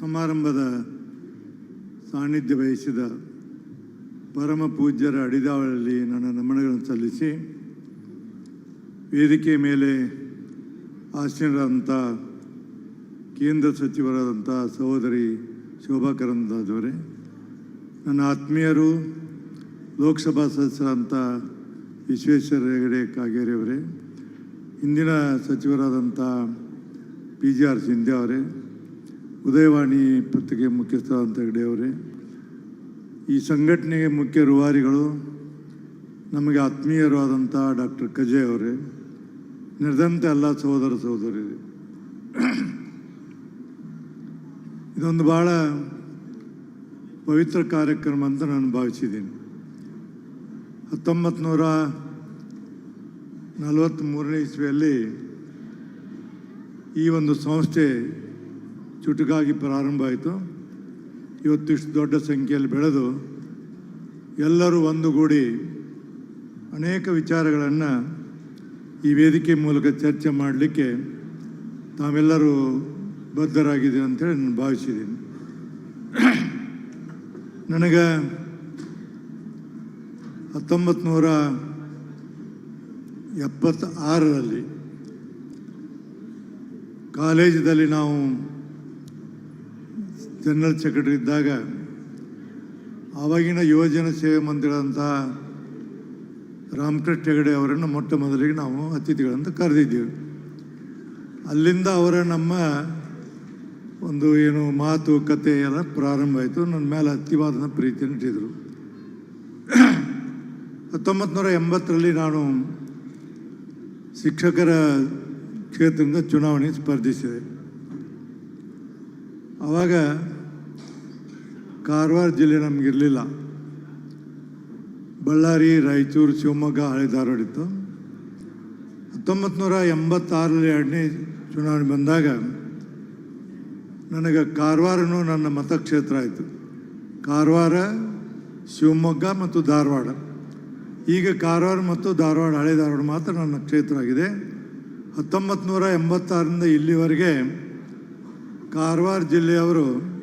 ಸಮಾರಂಭದ ಸಾನ್ನಿಧ್ಯ ವಹಿಸಿದ ಪರಮ ಪೂಜ್ಯರ ಅಡಿದಾವಳಲ್ಲಿ ನನ್ನ ನಮನಗಳನ್ನು ಸಲ್ಲಿಸಿ ವೇದಿಕೆ ಮೇಲೆ ಆಸೀನರಾದಂಥ ಕೇಂದ್ರ ಸಚಿವರಾದಂಥ ಸಹೋದರಿ ಶೋಭಾ ನನ್ನ ಆತ್ಮೀಯರು, ಲೋಕಸಭಾ ಸದಸ್ಯರಾದಂಥ ವಿಶ್ವೇಶ್ವರ ಹೆಗಡೆ ಕಾಗೇರಿಯವರೇ ಹಿಂದಿನ ಸಚಿವರಾದಂಥ ಪಿ ಜಿ ಆರ್ ಸಿಂಧೆ ಅವರೇ ಉದಯವಾಣಿ ಪತ್ರಿಕೆ ಮುಖ್ಯಸ್ಥ ಅಂತ ಅವರೇ, ಈ ಸಂಘಟನೆಗೆ ಮುಖ್ಯ ರೂವಾರಿಗಳು ನಮಗೆ ಆತ್ಮೀಯರಾದಂಥ ಡಾಕ್ಟರ್ ಕಜೆ ಅವರೇ ನಡೆದಂತೆ ಎಲ್ಲ ಸಹೋದರ ಸಹೋದರಿ ಇದೊಂದು ಭಾಳ ಪವಿತ್ರ ಕಾರ್ಯಕ್ರಮ ಅಂತ ನಾನು ಭಾವಿಸಿದ್ದೀನಿ. ಹತ್ತೊಂಬತ್ತು ನೂರ ನಲವತ್ತ್ಮೂರನೇ ಇಸ್ವಿಯಲ್ಲಿ ಈ ಒಂದು ಸಂಸ್ಥೆ ಚುಟುಕಾಗಿ ಪ್ರಾರಂಭ ಆಯಿತು. ಇವತ್ತಿಷ್ಟು ದೊಡ್ಡ ಸಂಖ್ಯೆಯಲ್ಲಿ ಬೆಳೆದು ಎಲ್ಲರೂ ಒಂದುಗೂಡಿ ಅನೇಕ ವಿಚಾರಗಳನ್ನು ಈ ವೇದಿಕೆ ಮೂಲಕ ಚರ್ಚೆ ಮಾಡಲಿಕ್ಕೆ ತಾವೆಲ್ಲರೂ ಬದ್ಧರಾಗಿದ್ದೀವಿ ಅಂತೇಳಿ ನಾನು ಭಾವಿಸಿದ್ದೀನಿ. ನನಗೆ ಹತ್ತೊಂಬತ್ತು ನೂರ ಎಪ್ಪತ್ತಾರರಲ್ಲಿ ಕಾಲೇಜದಲ್ಲಿ ನಾವು ಜನರಲ್ ಸೆಕ್ರೆಟರಿ ಇದ್ದಾಗ ಆವಾಗಿನ ಯುವಜನ ಸೇವೆ ಮಂದಿರಂತಹ ರಾಮಕೃಷ್ಣ ಹೆಗಡೆ ಅವರನ್ನು ಮೊಟ್ಟ ಮೊದಲಿಗೆ ನಾವು ಅತಿಥಿಗಳಂತ ಕರೆದಿದ್ದೀವಿ. ಅಲ್ಲಿಂದ ಅವರ ನಮ್ಮ ಒಂದು ಏನು ಮಾತು, ಕತೆ ಎಲ್ಲ ಪ್ರಾರಂಭ ಆಯಿತು. ನನ್ನ ಮೇಲೆ ಅತಿವಾದ ಪ್ರೀತಿಯನ್ನು ಇಟ್ಟಿದ್ದರು ಹತ್ತೊಂಬತ್ತು ನೂರ ಎಂಬತ್ತರಲ್ಲಿ ನಾನು ಶಿಕ್ಷಕರ ಕ್ಷೇತ್ರದಿಂದ ಚುನಾವಣೆ ಸ್ಪರ್ಧಿಸಿದೆ. ಆವಾಗ ಕಾರವಾರ ಜಿಲ್ಲೆ ನಮಗಿರಲಿಲ್ಲ. ಬಳ್ಳಾರಿ, ರಾಯಚೂರು, ಶಿವಮೊಗ್ಗ ಹಳೆ ಧಾರವಾಡ ಇತ್ತು. ಹತ್ತೊಂಬತ್ತು ನೂರ ಎಂಬತ್ತಾರರಲ್ಲಿ ಎರಡನೇ ಚುನಾವಣೆ ಬಂದಾಗ ನನಗೆ ಕಾರವಾರನೂ ನನ್ನ ಮತಕ್ಷೇತ್ರ ಆಯಿತು. ಕಾರವಾರ, ಶಿವಮೊಗ್ಗ ಮತ್ತು ಧಾರವಾಡ. ಈಗ ಕಾರವಾರ ಮತ್ತು ಧಾರವಾಡ ಹಳೆ ಧಾರವಾಡ ಮಾತ್ರ ನನ್ನ ಕ್ಷೇತ್ರ ಆಗಿದೆ. ಹತ್ತೊಂಬತ್ತು ನೂರ ಎಂಬತ್ತಾರರಿಂದ ಇಲ್ಲಿವರೆಗೆ ಕಾರವಾರ ಜಿಲ್ಲೆಯವರು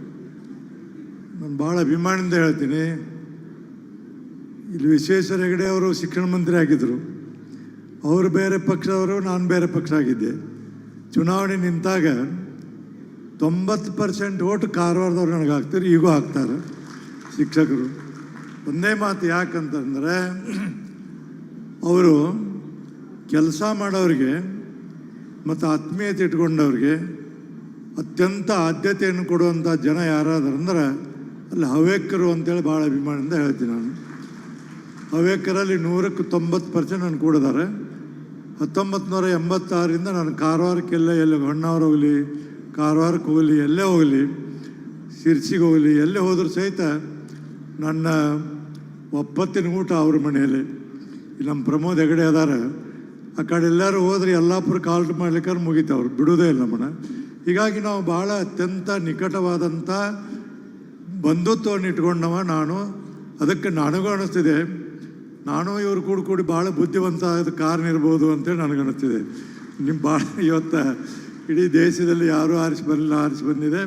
ನಾನು ಭಾಳ ಅಭಿಮಾನದಿಂದ ಹೇಳ್ತೀನಿ. ಇಲ್ಲಿ ವಿಶ್ವೇಶ್ವರ ಹೆಗಡೆ ಅವರು ಶಿಕ್ಷಣ ಮಂತ್ರಿ ಆಗಿದ್ದರು ಅವರು ಬೇರೆ ಪಕ್ಷದವರು, ನಾನು ಬೇರೆ ಪಕ್ಷ ಆಗಿದ್ದೆ. ಚುನಾವಣೆ ನಿಂತಾಗ ತೊಂಬತ್ತು ಪರ್ಸೆಂಟ್ ಓಟ್ ಕಾರವಾರದವ್ರು ನನಗೆ ಹಾಕ್ತಾರೆ, ಈಗೂ ಹಾಕ್ತಾರೆ ಶಿಕ್ಷಕರು. ಒಂದೇ ಮಾತು ಯಾಕಂತಂದರೆ, ಅವರು ಕೆಲಸ ಮಾಡೋರಿಗೆ ಮತ್ತು ಆತ್ಮೀಯತೆ ಇಟ್ಕೊಂಡವ್ರಿಗೆ ಅತ್ಯಂತ ಆದ್ಯತೆಯನ್ನು ಕೊಡುವಂಥ ಜನ ಯಾರಾದ್ರು ಅಂದ್ರೆ ಅಲ್ಲಿ, ಹವ್ಯಕರು ಅಂತೇಳಿ ಭಾಳ ಅಭಿಮಾನದಿಂದ ಹೇಳ್ತೀನಿ ನಾನು. ಹವ್ಯಕರಲ್ಲಿ ನೂರಕ್ಕೆ ತೊಂಬತ್ತು ಪರ್ಸೆಂಟ್ ನಾನು ಕೂಡಿದ್ದಾರೆ ಹತ್ತೊಂಬತ್ತು ನೂರ ಎಂಬತ್ತಾರರಿಂದ ನಾನು ಕಾರವಾರಕ್ಕೆಲ್ಲ ಎಲ್ಲ ಹೊಣ್ಣವ್ರು ಹೋಗಲಿ, ಕಾರವಾರಕ್ಕೆ ಹೋಗಲಿ, ಎಲ್ಲೇ ಹೋಗಲಿ, ಶಿರ್ಸಿಗೆ ಹೋಗಲಿ, ಎಲ್ಲೇ ಹೋದರೂ ಸಹಿತ ನನ್ನ ಒಪ್ಪತ್ತಿನ ಊಟ ಅವ್ರ ಮನೆಯಲ್ಲಿ. ನಮ್ಮ ಪ್ರಮೋದ್ ಹೆಗಡೆ ಅದಾರ. ಆ ಕಡೆ ಎಲ್ಲರೂ ಹೋದ್ರೆ ಎಲ್ಲಾಪುರ ಕಾಲ್ಟ್ ಮಾಡ್ಲಿಕ್ಕೆ ಮುಗೀತು ಅವ್ರು. ಬಿಡೋದೇ ಇಲ್ಲ ನಮ್ಮನ್ನ ಹೀಗಾಗಿ ನಾವು ಭಾಳ ಅತ್ಯಂತ ನಿಕಟವಾದಂಥ ಬಂಧುತ್ವವನ್ನು ಇಟ್ಕೊಂಡವ ನಾನು. ಅದಕ್ಕೆ ನನಗೂ ಅನಿಸ್ತಿದೆ. ನಾನು ಇವರು ಕೂಡ ಕೂಡಿ ಭಾಳ ಬುದ್ಧಿವಂತ ಆದ ಕಾರಣ ಇರ್ಬೋದು ಅಂತೇಳಿ ನನಗನ್ನಿಸ್ತಿದೆ ನಿಮ್ಮ ಭಾಳ ಇವತ್ತು ಇಡೀ ದೇಶದಲ್ಲಿ ಯಾರೂ ಆರಿಸಿ ಬರಲಿಲ್ಲ, ಆರಿಸಿ ಬಂದಿದೆ.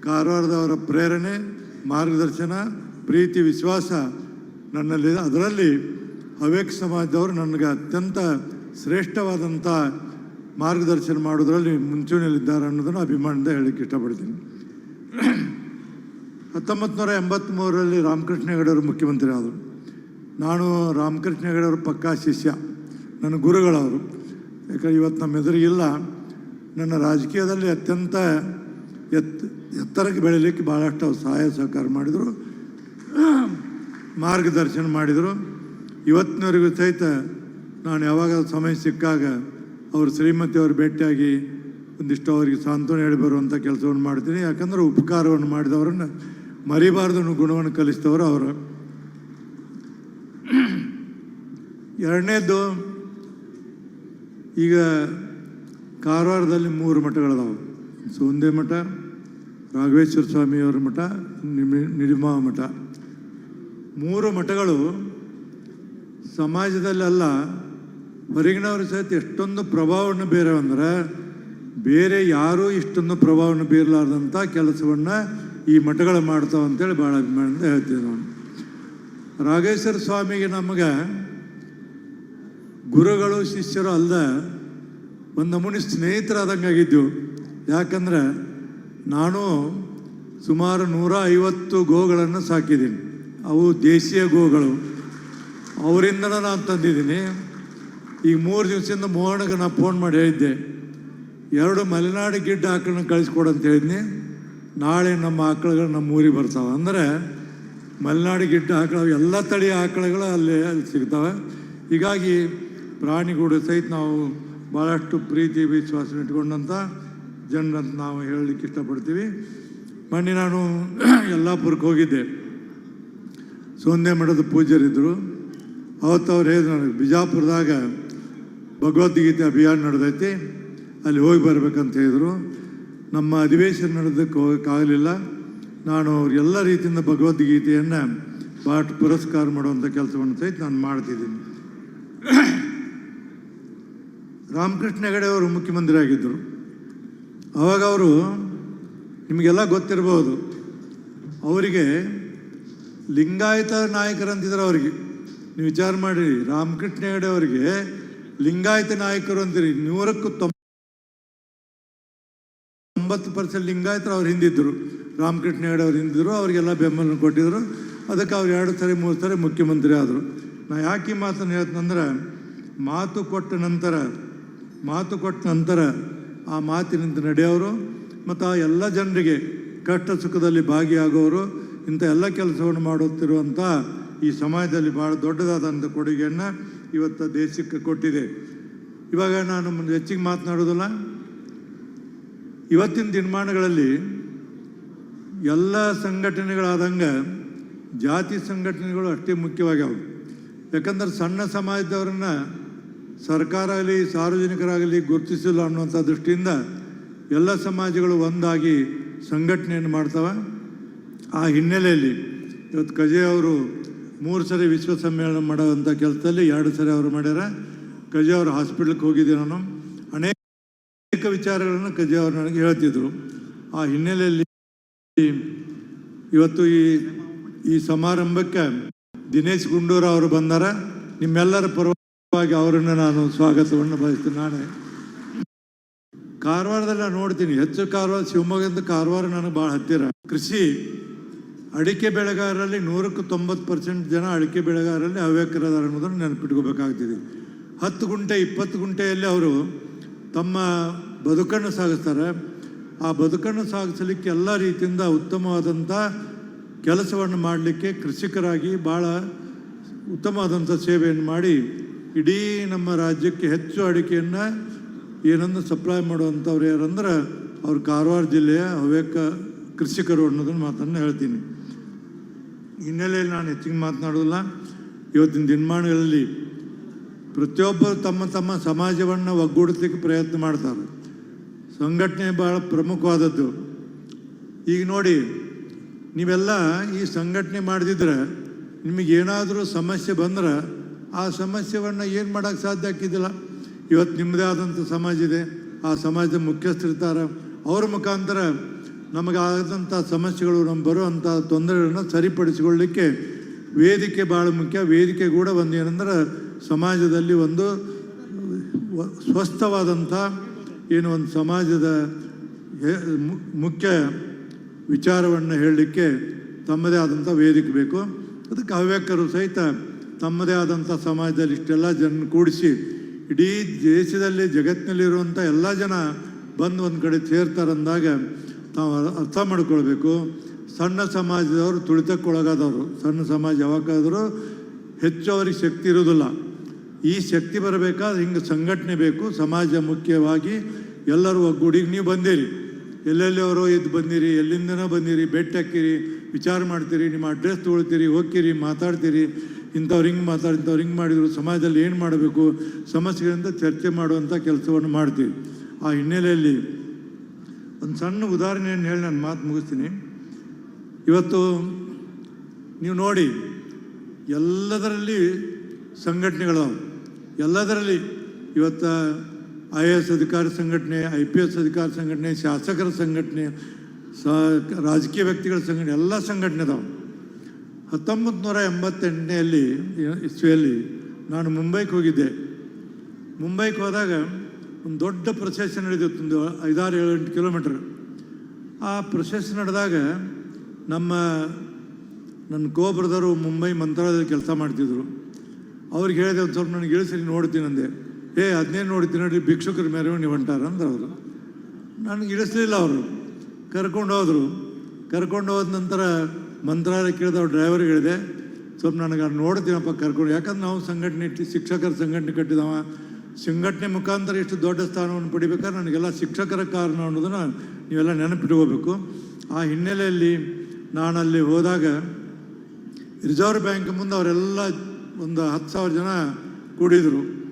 ಕಾರವಾರದವರ ಪ್ರೇರಣೆ, ಮಾರ್ಗದರ್ಶನ, ಪ್ರೀತಿ, ವಿಶ್ವಾಸ ನನ್ನಲ್ಲಿದೆ ಅದರಲ್ಲಿ ಹವ್ಯಕ ಸಮಾಜದವರು ನನಗೆ ಅತ್ಯಂತ ಶ್ರೇಷ್ಠವಾದಂಥ ಮಾರ್ಗದರ್ಶನ ಮಾಡೋದ್ರಲ್ಲಿ ಮುಂಚೂಣಿಯಲ್ಲಿದ್ದಾರೆ ಅನ್ನೋದನ್ನು ಅಭಿಮಾನದಿಂದ ಹೇಳಕ್ಕೆ ಇಷ್ಟಪಡ್ತೀನಿ. ಹತ್ತೊಂಬತ್ತು ನೂರ ಎಂಬತ್ತ್ಮೂರರಲ್ಲಿ ರಾಮಕೃಷ್ಣ ಹೆಗಡೆಯವರು ಮುಖ್ಯಮಂತ್ರಿ ಆದರು ನಾನು ರಾಮಕೃಷ್ಣ ಹೆಗಡೆಯವ್ರ ಪಕ್ಕಾ ಶಿಷ್ಯ, ನನ್ನ ಗುರುಗಳವರು. ಯಾಕಂದ್ರೆ ಇವತ್ತು ನಮ್ಮ ಎದುರಿಗಿಲ್ಲ. ನನ್ನ ರಾಜಕೀಯದಲ್ಲಿ ಅತ್ಯಂತ ಎತ್, ಎತ್ತರಕ್ಕೆ ಬೆಳೀಲಿಕ್ಕೆ ಭಾಳಷ್ಟು ಸಹಾಯ ಸಹಕಾರ ಮಾಡಿದರು. ಮಾರ್ಗದರ್ಶನ ಮಾಡಿದರು. ಇವತ್ತಿನವರೆಗೂ ಸಹಿತ ನಾನು ಯಾವಾಗ ಸಮಯ ಸಿಕ್ಕಾಗ ಅವ್ರ ಶ್ರೀಮತಿಯವರು ಭೇಟಿಯಾಗಿ ಒಂದಿಷ್ಟು ಅವರಿಗೆ ಸಾಂತ್ವನ ಹೇಳಿ ಬರುವಂಥ ಕೆಲಸವನ್ನು ಮಾಡ್ತೀನಿ. ಯಾಕಂದ್ರೆ ಉಪಕಾರವನ್ನು ಮಾಡಿದವರನ್ನು ಮರಿಬಾರ್ದು ಅನ್ನೋ ಗುಣವನ್ನು ಕಲಿಸಿದವರು ಅವರು. ಎರಡನೇದು ಈಗ ಕಾರವಾರದಲ್ಲಿ ಮೂರು ಮಠಗಳದಾವೆ. ಸೋಂದೆ ಮಠ, ರಾಘವೇಶ್ವರ ಸ್ವಾಮಿಯವರ ಮಠ ನಿಡಿಮಾ ಮಠ. ಮೂರು ಮಠಗಳು ಸಮಾಜದಲ್ಲೆಲ್ಲ ಹೊರಗಿನವರು ಸಹಿತ ಎಷ್ಟೊಂದು ಪ್ರಭಾವವನ್ನು ಬೇರೆ ಅಂದ್ರೆ ಬೇರೆ ಯಾರೂ ಇಷ್ಟೊಂದು ಪ್ರಭಾವವನ್ನು ಬೀರಲಾರ್ದಂಥ ಕೆಲಸವನ್ನು ಈ ಮಠಗಳು ಮಾಡ್ತಾವೆ ಅಂತೇಳಿ ಭಾಳ ಅಭಿಮಾನದಿಂದ ಹೇಳ್ತೀವಿ ನಾನು. ರಾಘೇಶ್ವರ ಸ್ವಾಮಿಗೆ ನಮಗೆ ಗುರುಗಳು, ಶಿಷ್ಯರು ಅಲ್ಲದ ಒಂದು ನಮೂನಿ ಸ್ನೇಹಿತರಾದಂಗೆ ಆಗಿದ್ದೆವು ಯಾಕಂದ್ರೆ ನಾನು ಸುಮಾರು ನೂರ ಐವತ್ತು ಗೋಗಳನ್ನು ಸಾಕಿದ್ದೀನಿ. ಅವು ದೇಶೀಯ ಗೋಗಳು. ಅವರಿಂದನೂ ನಾನು ತಂದಿದ್ದೀನಿ. ಈಗ ಮೂರು ದಿವಸದಿಂದ ಮೋಹನ್ಗೆ ನಾನು ಫೋನ್ ಮಾಡಿ ಹೇಳಿದ್ದೆ, ಎರಡು ಮಲೆನಾಡು ಗಿಡ್ಡ ಹಾಕೊಂಡು ಕಳಿಸ್ಕೊಡು ಅಂತ ಹೇಳಿದ್ನಿ. ನಾಳೆ ನಮ್ಮ ಆಕಳುಗಳು ನಮ್ಮ ಊರಿಗೆ ಬರ್ತಾವೆ. ಅಂದರೆ ಮಲೆನಾಡು ಗಿಡ್ಡ ಆಕಳ ಎಲ್ಲ ತಳಿಯ ಆಕಳುಗಳು ಅಲ್ಲಿ ಅಲ್ಲಿ ಸಿಗ್ತವೆ. ಹೀಗಾಗಿ ಪ್ರಾಣಿಗಳು ಸಹಿತ ನಾವು ಭಾಳಷ್ಟು ಪ್ರೀತಿ ವಿಶ್ವಾಸ ಇಟ್ಕೊಂಡಂಥ ಜನರಂತ ನಾವು ಹೇಳಲಿಕ್ಕೆ ಇಷ್ಟಪಡ್ತೀವಿ. ಮೊನ್ನೆ ನಾನು ಯಲ್ಲಾಪುರಕ್ಕೆ ಹೋಗಿದ್ದೆ. ಸೋಂದೆ ಮಠದ ಪೂಜ್ಯರಿದ್ದರು ಅವತ್ತು ಅವ್ರು ಹೇಳಿದ್ರು ನನಗೆ, ಬಿಜಾಪುರದಾಗ ಭಗವದ್ಗೀತೆ ಅಭಿಯಾನ ನಡೆದೈತಿ, ಅಲ್ಲಿ ಹೋಗಿ ಬರ್ಬೇಕಂತ ಹೇಳಿದರು. ನಮ್ಮ ಅಧಿವೇಶನ ನಡೆದಕ್ಕೆ ಹೋಗೋಕ್ಕಾಗಲಿಲ್ಲ ನಾನು ಎಲ್ಲ ರೀತಿಯಿಂದ ಭಗವದ್ಗೀತೆಯನ್ನು ಪಾಠ ಪುರಸ್ಕಾರ ಮಾಡುವಂಥ ಕೆಲಸವನ್ನು ಸಹಿತ ನಾನು ಮಾಡ್ತಿದ್ದೀನಿ. ರಾಮಕೃಷ್ಣ ಹೆಗಡೆ ಅವರು ಮುಖ್ಯಮಂತ್ರಿ ಆಗಿದ್ದರು ಅವಾಗ ಅವರು, ನಿಮಗೆಲ್ಲ ಗೊತ್ತಿರಬಹುದು, ಅವರಿಗೆ ಲಿಂಗಾಯತ ನಾಯಕರಂತಿದ್ರು ಅವರಿಗೆ. ನೀವು ವಿಚಾರ ಮಾಡಿರಿ ರಾಮಕೃಷ್ಣ ಹೆಗಡೆ ಅವರಿಗೆ ಲಿಂಗಾಯತ ನಾಯಕರು ಅಂತೀರಿ, ನೂರಕ್ಕೂ ತೊಂಬತ್ತು ಪರ್ಸೆಂಟ್ ಲಿಂಗಾಯತರು ಅವ್ರು ಹಿಂದಿದ್ದರು ರಾಮಕೃಷ್ಣ ಹೆಗಡೆ ಅವ್ರು ಹಿಂದಿದ್ದರು ಅವರಿಗೆಲ್ಲ ಬೆಂಬಲ ಕೊಟ್ಟಿದ್ದರು ಅದಕ್ಕೆ ಅವ್ರು ಎರಡು ಸರಿ, ಮೂರು ಸರಿ ಮುಖ್ಯಮಂತ್ರಿ ಆದರು. ನಾ ಯಾಕೆ ಈ ಮಾತನ್ನು ಹೇಳ್ತಂದ್ರೆ ಮಾತು ಕೊಟ್ಟ ನಂತರ, ಮಾತು ಕೊಟ್ಟ ನಂತರ ಆ ಮಾತಿನಿಂದ ನಡೆಯೋರು ಮತ್ತು ಆ ಎಲ್ಲ ಜನರಿಗೆ ಕಷ್ಟ ಸುಖದಲ್ಲಿ ಭಾಗಿಯಾಗೋರು, ಇಂಥ ಎಲ್ಲ ಕೆಲಸವನ್ನು ಮಾಡುತ್ತಿರುವಂಥ ಈ ಸಮಾಜದಲ್ಲಿ ಭಾಳ ದೊಡ್ಡದಾದಂಥ ಕೊಡುಗೆಯನ್ನು ಇವತ್ತು ದೇಶಕ್ಕೆ ಕೊಟ್ಟಿದೆ. ಇವಾಗ ನಾನು ಹೆಚ್ಚಿಗೆ ಮಾತನಾಡೋದಿಲ್ಲ ಇವತ್ತಿನ ದಿನಮಾನಗಳಲ್ಲಿ ಎಲ್ಲ ಸಂಘಟನೆಗಳಾದಂಗೆ ಜಾತಿ ಸಂಘಟನೆಗಳು ಅಷ್ಟೇ ಮುಖ್ಯವಾಗ್ಯಾವ. ಯಾಕಂದ್ರೆ ಸಣ್ಣ ಸಮಾಜದವ್ರನ್ನ ಸರ್ಕಾರ ಆಗಲಿ ಸಾರ್ವಜನಿಕರಾಗಲಿ ಗುರುತಿಸಿಲ್ಲ ಅನ್ನುವಂಥ ದೃಷ್ಟಿಯಿಂದ ಎಲ್ಲ ಸಮಾಜಗಳು ಒಂದಾಗಿ ಸಂಘಟನೆಯನ್ನು ಮಾಡ್ತವೆ. ಆ ಹಿನ್ನೆಲೆಯಲ್ಲಿ ಇವತ್ತು ಕಜೆ ಅವರು ಮೂರು ಸರಿ ವಿಶ್ವ ಸಮ್ಮೇಳನ ಮಾಡೋವಂಥ ಕೆಲಸದಲ್ಲಿ ಎರಡು ಸರಿ ಅವರು ಮಾಡ್ಯಾರ. ಕಜೆ ಅವರು ಹಾಸ್ಪಿಟ್ಲಿಗೆ ಹೋಗಿದ್ದೆ ನಾನು. ಅನೇಕ ವಿಚಾರಗಳನ್ನು ಕಜೆ ಅವರು ನನಗೆ ಹೇಳ್ತಿದ್ರು. ಆ ಹಿನ್ನೆಲೆಯಲ್ಲಿ ಇವತ್ತು ಈ ಈ ಸಮಾರಂಭಕ್ಕೆ ದಿನೇಶ್ ಗುಂಡೂರು ಅವರು ಬಂದಾರ. ನಿಮ್ಮೆಲ್ಲರ ಪರವಾಗಿ ಅವರನ್ನು ನಾನು ಸ್ವಾಗತವನ್ನು ಬಯಸ್ತೀನಿ. ನಾನೇ ಕಾರವಾರದಲ್ಲಿ ನಾನು ನೋಡ್ತೀನಿ. ಹೆಚ್ಚು ಕಾರವಾರ ಶಿವಮೊಗ್ಗದಿಂದ ಕಾರವಾರ ನನಗೆ ಭಾಳ ಹತ್ತಿರ. ಕೃಷಿ, ಅಡಿಕೆ ಬೆಳೆಗಾರರಲ್ಲಿ ನೂರಕ್ಕೆ ತೊಂಬತ್ತು ಪರ್ಸೆಂಟ್ ಜನ ಅಡಿಕೆ ಬೆಳೆಗಾರರಲ್ಲಿ ಹವ್ಯಕರದಾರ ಅನ್ನೋದನ್ನು ನೆನಪಿಟ್ಕೋಬೇಕಾಗ್ತಿದೆ. ಹತ್ತು ಗುಂಟೆ, ಇಪ್ಪತ್ತು ಗುಂಟೆಯಲ್ಲಿ ಅವರು ತಮ್ಮ ಬದುಕನ್ನು ಸಾಗಿಸ್ತಾರೆ. ಆ ಬದುಕನ್ನು ಸಾಗಿಸಲಿಕ್ಕೆ ಎಲ್ಲ ರೀತಿಯಿಂದ ಉತ್ತಮವಾದಂಥ ಕೆಲಸವನ್ನು ಮಾಡಲಿಕ್ಕೆ ಕೃಷಿಕರಾಗಿ ಭಾಳ ಉತ್ತಮವಾದಂಥ ಸೇವೆಯನ್ನು ಮಾಡಿ ಇಡೀ ನಮ್ಮ ರಾಜ್ಯಕ್ಕೆ ಹೆಚ್ಚು ಅಡಿಕೆಯನ್ನು ಏನನ್ನು ಸಪ್ಲೈ ಮಾಡುವಂಥವ್ರು ಯಾರಂದ್ರೆ ಅವ್ರು ಕಾರವಾರ ಜಿಲ್ಲೆಯ ಹವ್ಯಕ ಕೃಷಿಕರು ಅನ್ನೋದನ್ನು ಮಾತನ್ನು ಹೇಳ್ತೀನಿ. ಹಿನ್ನೆಲೆಯಲ್ಲಿ ನಾನು ಹೆಚ್ಚಿಗೆ ಮಾತನಾಡೋದಿಲ್ಲ ಇವತ್ತಿನ ದಿನಮಾನಗಳಲ್ಲಿ ಪ್ರತಿಯೊಬ್ಬರು ತಮ್ಮ ತಮ್ಮ ಸಮಾಜವನ್ನು ಒಗ್ಗೂಡಿಸ್ಲಿಕ್ಕೆ ಪ್ರಯತ್ನ ಮಾಡ್ತಾರೆ. ಸಂಘಟನೆ ಭಾಳ ಪ್ರಮುಖವಾದದ್ದು. ಈಗ ನೋಡಿ, ನೀವೆಲ್ಲ ಈ ಸಂಘಟನೆ ಮಾಡಿದ್ರೆ ನಿಮಗೇನಾದರೂ ಸಮಸ್ಯೆ ಬಂದ್ರೆ ಆ ಸಮಸ್ಯೆಯನ್ನು ಏನು ಮಾಡೋಕ್ಕೆ ಸಾಧ್ಯ ಆಗ್ತಿದ್ದಿಲ್ಲ. ಇವತ್ತು ನಿಮ್ಮದೇ ಆದಂಥ ಸಮಾಜ ಇದೆ. ಆ ಸಮಾಜದ ಮುಖ್ಯಸ್ಥರಿರ್ತಾರೆ ಅವ್ರ ಮುಖಾಂತರ ನಮಗಾದಂಥ ಸಮಸ್ಯೆಗಳು ನಮ್ಮ ಬರುವಂಥ ತೊಂದರೆಗಳನ್ನು ಸರಿಪಡಿಸಿಕೊಳ್ಳಲಿಕ್ಕೆ ವೇದಿಕೆ ಭಾಳ ಮುಖ್ಯ. ವೇದಿಕೆ ಕೂಡ ಒಂದು ಏನಂದ್ರೆ ಸಮಾಜದಲ್ಲಿ ಒಂದು ಸ್ವಸ್ಥವಾದಂಥ ಏನು ಒಂದು ಸಮಾಜದ ಮುಖ್ಯ ವಿಚಾರವನ್ನು ಹೇಳಲಿಕ್ಕೆ ತಮ್ಮದೇ ಆದಂಥ ವೇದಿಕೆ ಬೇಕು. ಅದಕ್ಕೆ ಹವ್ಯಕರು ಸಹಿತ ತಮ್ಮದೇ ಆದಂಥ ಸಮಾಜದಲ್ಲಿ ಇಷ್ಟೆಲ್ಲ ಜನ ಕೂಡಿಸಿ, ಇಡೀ ದೇಶದಲ್ಲಿ ಜಗತ್ತಿನಲ್ಲಿರುವಂಥ ಎಲ್ಲ ಜನ ಬಂದು ಒಂದು ಕಡೆ ಸೇರ್ತಾರಂದಾಗ ತಾವು ಅರ್ಥ ಮಾಡ್ಕೊಳ್ಬೇಕು. ಸಣ್ಣ ಸಮಾಜದವರು ತುಳಿತಕ್ಕೊಳಗಾದವರು. ಸಣ್ಣ ಸಮಾಜ ಯಾವಾಗಾದರೂ ಹೆಚ್ಚು ಅವ್ರಿಗೆ ಶಕ್ತಿ ಇರೋದಿಲ್ಲ ಈ ಶಕ್ತಿ ಬರಬೇಕಾದ್ರೆ ಹಿಂಗೆ ಸಂಘಟನೆ ಬೇಕು, ಸಮಾಜ ಮುಖ್ಯವಾಗಿ ಎಲ್ಲರೂ ಒಗ್ಗೂಡಿಗೆ ನೀವು ಬಂದಿರಿ. ಎಲ್ಲೆಲ್ಲಿ ಅವರು ಇದ್ದು ಬಂದಿರಿ, ಎಲ್ಲಿಂದನೋ ಬಂದಿರಿ ಬೆಟ್ಟಕ್ಕಿರಿ ವಿಚಾರ ಮಾಡ್ತೀರಿ, ನಿಮ್ಮ ಅಡ್ರೆಸ್ ತೊಗೊಳ್ತೀರಿ, ಹೋಗ್ತೀರಿ, ಮಾತಾಡ್ತೀರಿ. ಇಂಥವ್ರು ಹಿಂಗೆ ಮಾತಾಡಿ, ಇಂಥವ್ರು ಹಿಂಗೆ ಮಾಡಿದರು, ಸಮಾಜದಲ್ಲಿ ಏನು ಮಾಡಬೇಕು, ಸಮಸ್ಯೆಗಳಿಂದ ಚರ್ಚೆ ಮಾಡುವಂಥ ಕೆಲಸವನ್ನು ಮಾಡ್ತೀವಿ ಆ ಹಿನ್ನೆಲೆಯಲ್ಲಿ ಒಂದು ಸಣ್ಣ ಉದಾಹರಣೆಯನ್ನು ಹೇಳಿ ನಾನು ಮಾತು ಮುಗಿಸ್ತೀನಿ. ಇವತ್ತು ನೀವು ನೋಡಿ, ಎಲ್ಲದರಲ್ಲಿ ಸಂಘಟನೆಗಳದಾವೆ ಎಲ್ಲದರಲ್ಲಿ ಇವತ್ತು ಐ ಎ ಎಸ್ ಅಧಿಕಾರಿ ಸಂಘಟನೆ, ಐ ಪಿ ಎಸ್ ಅಧಿಕಾರಿ ಸಂಘಟನೆ, ಶಾಸಕರ ಸಂಘಟನೆ, ಸ ರಾಜಕೀಯ ವ್ಯಕ್ತಿಗಳ ಸಂಘಟನೆ, ಎಲ್ಲ ಸಂಘಟನೆ ಅದಾವೆ. ಹತ್ತೊಂಬತ್ತು ನೂರ ಎಂಬತ್ತೆಂಟನೆಯಲ್ಲಿ ಇಸ್ವಿಯಲ್ಲಿ ನಾನು ಮುಂಬೈಗೆ ಹೋಗಿದ್ದೆ. ಮುಂಬೈಗೆ ಹೋದಾಗ ಒಂದು ದೊಡ್ಡ ಪ್ರೊಸೆಸ್ ನಡೆದಿತ್ತು, ಒಂದು ಐದಾರು ಏಳು ಕಿಲೋಮೀಟ್ರ್. ಆ ಪ್ರೊಸೆಸ್ ನಡೆದಾಗ ನಮ್ಮ ನನ್ನ ಕೋಬ್ರದರು ಮುಂಬೈ ಮಂತ್ರಾಲಯದಲ್ಲಿ ಕೆಲಸ ಮಾಡ್ತಿದ್ರು. ಅವ್ರಿಗೆ ಹೇಳಿದೆ ಒಂದು ಸ್ವಲ್ಪ ನನಗೆ ಇಳಿಸಿ ನೋಡ್ತೀನಿ ಅಂದೆ. ಏ, ಅದನ್ನೇ ನೋಡ್ತೀನಿ ನೋಡಿ ಭಿಕ್ಷುಕರ ಮೆರವಣಿಗೆ ಹೊಂಟಾರ ಅಂದ್ರೆ ಅವರು. ನನಗೆ ಇಳಿಸ್ಲಿಲ್ಲ ಅವರು. ಕರ್ಕೊಂಡು ಹೋದರು. ಕರ್ಕೊಂಡು ಹೋದ ನಂತರ ಮಂತ್ರಾಲಯ ಕೇಳಿದ ಅವ್ರ ಡ್ರೈವರ್ಗೆ ಹೇಳಿದೆ, ಸ್ವಲ್ಪ ನನಗೆ ಅದು ನೋಡ್ತೀನಪ್ಪ ಕರ್ಕೊಂಡು. ಯಾಕಂದ್ರೆ ನಾವು ಸಂಘಟನೆ ಇಟ್ಟು, ಶಿಕ್ಷಕರ ಸಂಘಟನೆ ಕಟ್ಟಿದವ. ಸಂಘಟನೆ ಮುಖಾಂತರ ಇಷ್ಟು ದೊಡ್ಡ ಸ್ಥಾನವನ್ನು ಪಡಿಬೇಕಾದ್ರೆ ನನಗೆಲ್ಲ ಶಿಕ್ಷಕರ ಕಾರಣ ಅನ್ನೋದನ್ನು ನೀವೆಲ್ಲ ನೆನಪಿಟ್ಕೋಬೇಕು. ಆ ಹಿನ್ನೆಲೆಯಲ್ಲಿ ನಾನು ಅಲ್ಲಿ ಹೋದಾಗ ರಿಸರ್ವ್ ಬ್ಯಾಂಕ್ ಮುಂದೆ ಅವರೆಲ್ಲ ಒಂದು ಹತ್ತು ಸಾವಿರ ಜನ ಕೂಡಿದರು.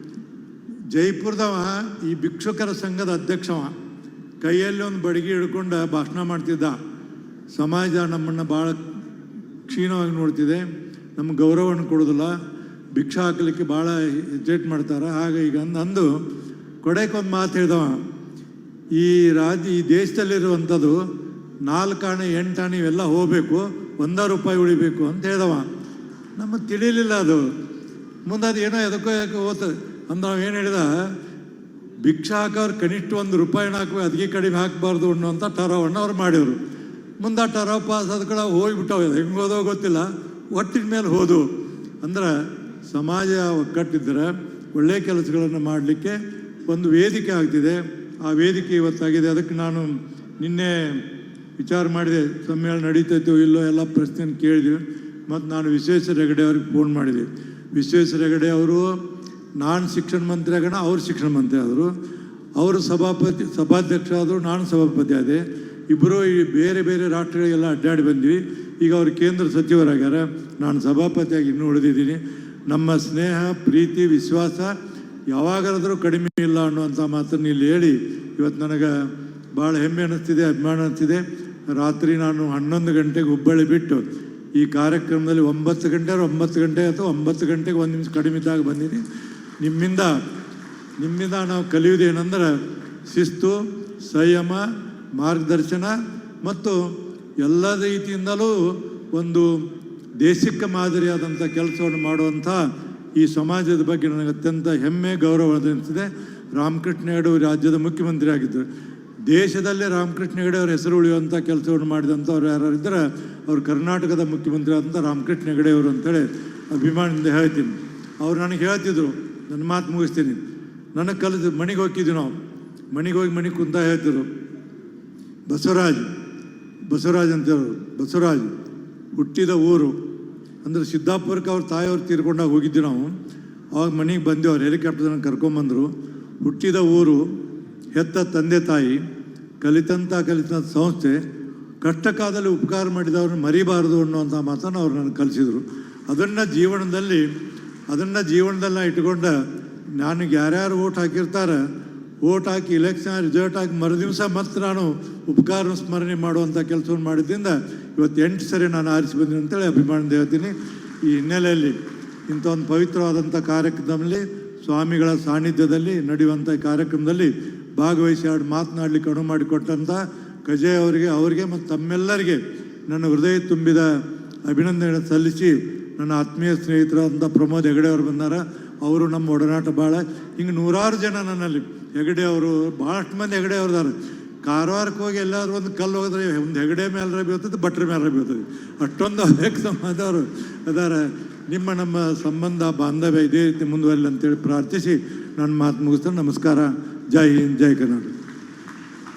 ಜೈಪುರದವ ಈ ಭಿಕ್ಷುಕರ ಸಂಘದ ಅಧ್ಯಕ್ಷವ ಕೈಯಲ್ಲಿ ಒಂದು ಬಡಗಿ ಹಿಡ್ಕೊಂಡು ಭಾಷಣ ಮಾಡ್ತಿದ್ದ. ಸಮಾಜ ನಮ್ಮನ್ನು ಭಾಳ ಕ್ಷೀಣವಾಗಿ ನೋಡ್ತಿದೆ. ನಮ್ಗೆ ಗೌರವವನ್ನು ಕೊಡೋದಿಲ್ಲ. ಭಿಕ್ಷೆ ಹಾಕಲಿಕ್ಕೆ ಭಾಳ ಹೆಜ್ಜೆಟ್ ಮಾಡ್ತಾರೆ. ಹಾಗೆ ಈಗ ಅಂದು ಅಂದು ಕೊಡೆಕೊಂದು ಮಾತು ಹೇಳ್ದವ. ಈ ರಾಜ್ಯ ಈ ದೇಶದಲ್ಲಿರುವಂಥದ್ದು ನಾಲ್ಕಾಣೆ ಎಂಟಾಣೆ ಇವೆಲ್ಲ ಹೋಗಬೇಕು. ಒಂದ ರೂಪಾಯಿ ಉಳಿಬೇಕು ಅಂತ ಹೇಳ್ದವ. ನಮಗೆ ತಿಳಿಯಲಿಲ್ಲ ಅದು. ಮುಂದೆ ಅದು ಏನೋ ಎದಕ್ಕೋ ಯಾಕೋ ಓದ್ತದೆ ಅಂದ್ರೆ ನಾವು ಏನು ಹೇಳಿದ? ಭಿಕ್ಷಾ ಹಾಕೋರು ಕನಿಷ್ಠ ಒಂದು ರೂಪಾಯಿ ಹಾಕಬೇಕು ಅದಕ್ಕೆ ಕಡಿಮೆ ಹಾಕಬಾರ್ದು ಅನ್ನೋಂಥ ಟರವನ್ನು ಅವ್ರು ಮಾಡಿದರು. ಮುಂದೆ ಟರವ್ ಪಾಸ್ ಆದ ಕಡೆ ಹೋಗ್ಬಿಟ್ಟವೆ. ಹೆಂಗೆ ಹೋದೋ ಗೊತ್ತಿಲ್ಲ. ಒಟ್ಟಿನ ಮೇಲೆ ಹೋದು. ಅಂದ್ರೆ ಸಮಾಜ ಒಗ್ಗಟ್ಟಿದ್ರೆ ಒಳ್ಳೆಯ ಕೆಲಸಗಳನ್ನು ಮಾಡಲಿಕ್ಕೆ ಒಂದು ವೇದಿಕೆ ಆಗ್ತಿದೆ. ಆ ವೇದಿಕೆ ಇವತ್ತಾಗಿದೆ. ಅದಕ್ಕೆ ನಾನು ನಿನ್ನೆ ವಿಚಾರ ಮಾಡಿದೆ. ಸಮ್ಮೇಳನ ನಡೀತೈತೋ ಇಲ್ಲೋ ಎಲ್ಲ ಪ್ರಶ್ನೆ ಕೇಳಿದ್ವಿ. ಮತ್ತು ನಾನು ವಿಶ್ವೇಶ್ವರ ಹೆಗಡೆ ಅವ್ರಿಗೆ ಫೋನ್ ಮಾಡಿದೆ. ವಿಶ್ವೇಶ್ವರ ಹೆಗಡೆ ಅವರು, ನಾನು ಶಿಕ್ಷಣ ಮಂತ್ರಿ ಆಗೋಣ, ಅವರು ಶಿಕ್ಷಣ ಮಂತ್ರಿ ಆದರು. ಅವರು ಸಭಾಪತಿ ಸಭಾಧ್ಯಕ್ಷ ಆದರು ನಾನು ಸಭಾಪತಿ ಆದೆ. ಇಬ್ಬರು ಈ ಬೇರೆ ಬೇರೆ ರಾಷ್ಟ್ರಗಳಿಗೆಲ್ಲ ಅಡ್ಡಾಡಿ ಬಂದ್ವಿ. ಈಗ ಅವರು ಕೇಂದ್ರ ಸಚಿವರಾಗ್ಯಾರ. ನಾನು ಸಭಾಪತಿಯಾಗಿ ಇನ್ನೂ ಉಳಿದಿದ್ದೀನಿ. ನಮ್ಮ ಸ್ನೇಹ, ಪ್ರೀತಿ, ವಿಶ್ವಾಸ ಯಾವಾಗಲಾದರೂ ಕಡಿಮೆ ಇಲ್ಲ ಅನ್ನುವಂಥ ಮಾತನ್ನು ಇಲ್ಲಿ ಹೇಳಿ, ಇವತ್ತು ನನಗೆ ಭಾಳ ಹೆಮ್ಮೆ ಅನ್ನಿಸ್ತಿದೆ, ಅಭಿಮಾನ ಅನ್ನಿಸ್ತಿದೆ. ರಾತ್ರಿ ನಾನು ಹನ್ನೊಂದು ಗಂಟೆಗೆ ಹುಬ್ಬಳ್ಳಿ ಬಿಟ್ಟು ಈ ಕಾರ್ಯಕ್ರಮದಲ್ಲಿ ಒಂಬತ್ತು ಗಂಟೆ ಒಂಬತ್ತು ಗಂಟೆ ಅಥವಾ ಒಂಬತ್ತು ಗಂಟೆಗೆ ಒಂದು ನಿಮಿಷ ಕಡಿಮೆ ಇದ್ದಾಗ ಬಂದಿದೆ ನಿಮ್ಮಿಂದ ನಿಮ್ಮಿಂದ ನಾವು ಕಲಿಯುವುದೇನೆಂದ್ರೆ ಶಿಸ್ತು, ಸಂಯಮ, ಮಾರ್ಗದರ್ಶನ ಮತ್ತು ಎಲ್ಲ ರೀತಿಯಿಂದಲೂ ಒಂದು ದೇಶಕ್ಕೆ ಮಾದರಿಯಾದಂಥ ಕೆಲಸವನ್ನು ಮಾಡುವಂಥ ಈ ಸಮಾಜದ ಬಗ್ಗೆ ನನಗೆ ಅತ್ಯಂತ ಹೆಮ್ಮೆ, ಗೌರವ ಅನಿಸಿದೆ ರಾಮಕೃಷ್ಣ ರಾಜ್ಯದ ಮುಖ್ಯಮಂತ್ರಿ ಆಗಿದ್ದರು ದೇಶದಲ್ಲೇ ರಾಮಕೃಷ್ಣ ಹೆಗಡೆ ಅವರ ಹೆಸರು ಉಳಿಯುವಂಥ ಕೆಲಸವನ್ನು ಮಾಡಿದಂಥವ್ರು ಯಾರು ಇದ್ದರೆ ಅವರು ಕರ್ನಾಟಕದ ಮುಖ್ಯಮಂತ್ರಿ ಆದಂಥ ರಾಮಕೃಷ್ಣ ಹೆಗಡೆ ಅವರು ಅಂತೇಳಿ ಅಭಿಮಾನದಿಂದ ಹೇಳ್ತೀನಿ. ಅವ್ರು ನನಗೆ ಹೇಳ್ತಿದ್ರು, ನನ್ನ ಮಾತು ಮುಗಿಸ್ತೀನಿ. ನನಗೆ ಕಲಿತು ಮನೆಗೆ ಹೋಗಿದ್ವಿ ನಾವು. ಮನೆಗೆ ಹೋಗಿ ಮನೆಗೆ ಕುಂತ ಹೇಳ್ತಿದ್ರು. ಬಸವರಾಜ್ ಬಸವರಾಜ್ ಅಂತೇಳಿ ಬಸವರಾಜ್, ಹುಟ್ಟಿದ ಊರು. ಅಂದರೆ ಸಿದ್ದಾಪುರಕ್ಕೆ ಅವ್ರ ತಾಯಿಯವ್ರು ತೀರ್ಕೊಂಡಾಗ ಹೋಗಿದ್ವಿ ನಾವು. ಅವಾಗ ಮನೆಗೆ ಬಂದು ಅವ್ರು ಹೆಲಿಕಾಪ್ಟರ್ನ ಕರ್ಕೊಂಬಂದರು. ಹುಟ್ಟಿದ ಊರು ಹೆತ್ತ ತಂದೆ ತಾಯಿ ಕಲಿತಂಥ ಕಲಿತಂಥ ಸಂಸ್ಥೆ, ಕಷ್ಟಕಾಲದಲ್ಲಿ ಉಪಕಾರ ಮಾಡಿದವ್ರನ್ನ ಮರಿಬಾರದು ಅನ್ನುವಂಥ ಮಾತನ್ನು ಅವ್ರು ನನಗೆ ಕಲಿಸಿದರು. ಅದನ್ನು ಜೀವನದಲ್ಲಿ, ಅದನ್ನು ಜೀವನದಲ್ಲ ಇಟ್ಕೊಂಡ ನನಗೆ ಯಾರ್ಯಾರು ಓಟ್ ಹಾಕಿರ್ತಾರೆ ಓಟ್ ಹಾಕಿ ಇಲೆಕ್ಷನ್ ರಿಸಲ್ಟ್ ಹಾಕಿ ಮರುದಿವಸ ಮತ್ತೆ ನಾನು ಉಪಕಾರ ಸ್ಮರಣೆ ಮಾಡುವಂಥ ಕೆಲಸವನ್ನು ಮಾಡಿದ್ದರಿಂದ ಇವತ್ತು ಎಂಟು ಸರಿ ನಾನು ಆರಿಸಿ ಬಂದಿನಿ ಅಂತೇಳಿ ಅಭಿಮಾನದ ಹೇಳ್ತೀನಿ. ಈ ಹಿನ್ನೆಲೆಯಲ್ಲಿ ಇಂಥ ಒಂದು ಪವಿತ್ರವಾದಂಥ ಕಾರ್ಯಕ್ರಮದಲ್ಲಿ, ಸ್ವಾಮಿಗಳ ಸಾನ್ನಿಧ್ಯದಲ್ಲಿ, ನಡೆಯುವಂಥ ಕಾರ್ಯಕ್ರಮದಲ್ಲಿ ಭಾಗವಹಿಸಿ ಎರಡು ಮಾತನಾಡಲಿಕ್ಕೆ ಅನುವು ಮಾಡಿಕೊಟ್ಟಂಥ ಕಜೇ ಅವರಿಗೆ ಅವರಿಗೆ ಮತ್ತು ತಮ್ಮೆಲ್ಲರಿಗೆ ನನ್ನ ಹೃದಯ ತುಂಬಿದ ಅಭಿನಂದನೆ ಸಲ್ಲಿಸಿ ನನ್ನ ಆತ್ಮೀಯ ಸ್ನೇಹಿತರಾದಂಥ ಪ್ರಮೋದ್ ಹೆಗಡೆ ಅವರು ಬಂದಾರ. ಅವರು ನಮ್ಮ ಒಡನಾಟ ಭಾಳ ಹಿಂಗೆ ನೂರಾರು ಜನ ನನ್ನಲ್ಲಿ. ಹೆಗಡೆ ಅವರು, ಭಾಳಷ್ಟು ಮಂದಿ ಹೆಗಡೆ ಅವ್ರದಾರೆ ಕಾರವಾರಕ್ಕೆ ಹೋಗಿ ಎಲ್ಲಾದ್ರೂ ಒಂದು ಕಲ್ಲು ಹೋದ್ರೆ ಒಂದು ಹೆಗಡೆ ಮೇಲೆ ಬೀಳ್ತದೆ, ಭಟ್ರ ಮೇಲೆ ಬೀಳ್ತದೆ. ಅಷ್ಟೊಂದು ಅನೇಕ ಸಂಬಂಧವರು ಅದಾರ ನಿಮ್ಮ ನಮ್ಮ ಸಂಬಂಧ, ಬಾಂಧವ್ಯ ಇದೇ ರೀತಿ ಮುಂದುವರಲಿ ಅಂತೇಳಿ ಪ್ರಾರ್ಥಿಸಿ ನನ್ನ ಮಾತು ಮುಗಿಸ್ತಾರೆ ನಮಸ್ಕಾರ. ಜೈ ಹಿಂದ್ ಜೈ ಕರ್ನಾಟಕ